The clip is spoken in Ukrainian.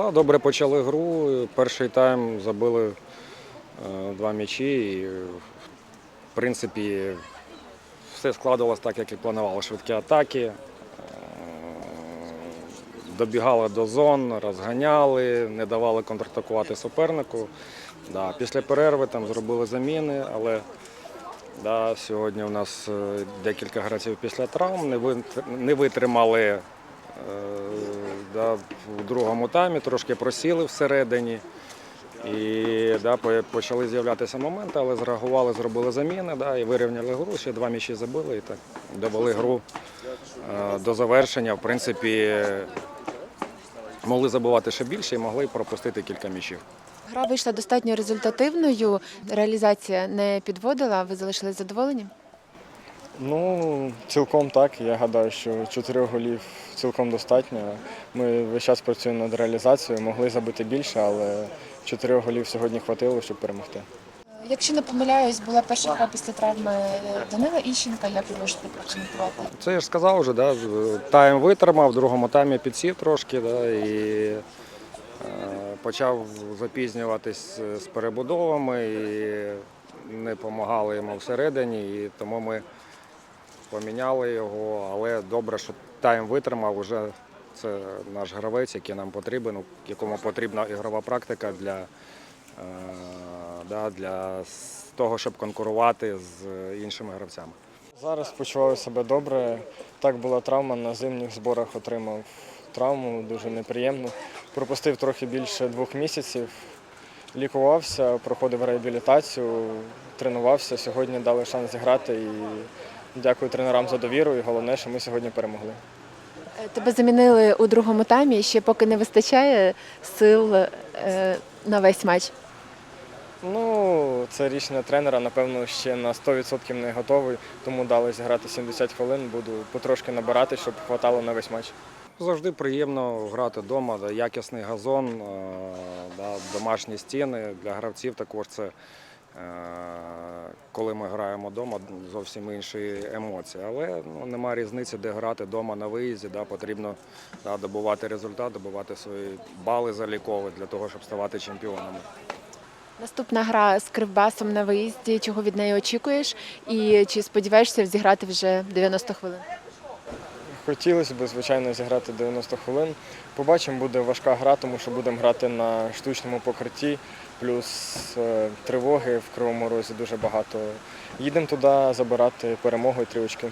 Да, добре почали гру. Перший тайм забили е, два м'ячі. І, в принципі, все складалось так, як і планували. Швидкі атаки. е, Добігали до зон, розганяли, не давали контратакувати супернику. Да, після перерви там зробили заміни, але да, сьогодні у нас е, декілька гравців після травм не вит- не витримали да, в другому таймі, трошки просіли всередині. І да, почали з'являтися моменти, але зреагували, зробили заміни да, і вирівняли гру. Ще два м'ячі забили і так довели гру е, до завершення. В принципі, могли забувати ще більше і могли пропустити кілька м'ячів. Гра вийшла достатньо результативною. Реалізація не підводила. Ви залишились задоволені? Ну, цілком так. Я гадаю, що чотирьох голів цілком достатньо. Ми весь час працюємо над реалізацією, могли забити більше, але чотирьох голів сьогодні хватило, щоб перемогти. Якщо не помиляюсь, була перша гра після травми Данила Іщенка. Як ви можете прокоментувати? Це я ж сказав вже, да, тайм витримав, в другому таймі підсів трошки да, і е, почав запізнюватись з перебудовами і не допомагали йому всередині, і тому ми поміняли його, але добре, що тайм витримав, вже це наш гравець, який нам потрібен, якому потрібна ігрова практика для, е, да, для того, щоб конкурувати з іншими гравцями. Зараз почуваю себе добре. Так була травма на зимніх зборах, отримав травму, дуже неприємну. Пропустив трохи більше двох місяців. Лікувався, проходив реабілітацію, тренувався. Сьогодні дали шанс зіграти і дякую тренерам за довіру. І головне, що ми сьогодні перемогли. Е, Тебе замінили у другому таймі. Ще поки не вистачає сил е, на весь матч. Ну, це рішення тренера, напевно, ще на 100% не готовий, тому дали зіграти 70 хвилин, буду потрошки набирати, щоб хватало на весь матч. Завжди приємно грати вдома, якісний газон, е, домашні стіни. Для гравців також це, коли ми граємо вдома, зовсім інші емоції. Але ну, немає різниці, де грати вдома на виїзді. Да, потрібно да, добувати результат, добувати свої бали залікові для того, щоб ставати чемпіонами. Наступна гра з Кривбасом на виїзді. Чого від неї очікуєш? І чи сподіваєшся зіграти вже 90 хвилин? Хотілося б, звичайно, зіграти 90 хвилин. Побачимо, буде важка гра, тому що будемо грати на штучному покритті, плюс е, тривоги в Кривому Розі дуже багато. Їдемо туди забирати перемогу і три очки.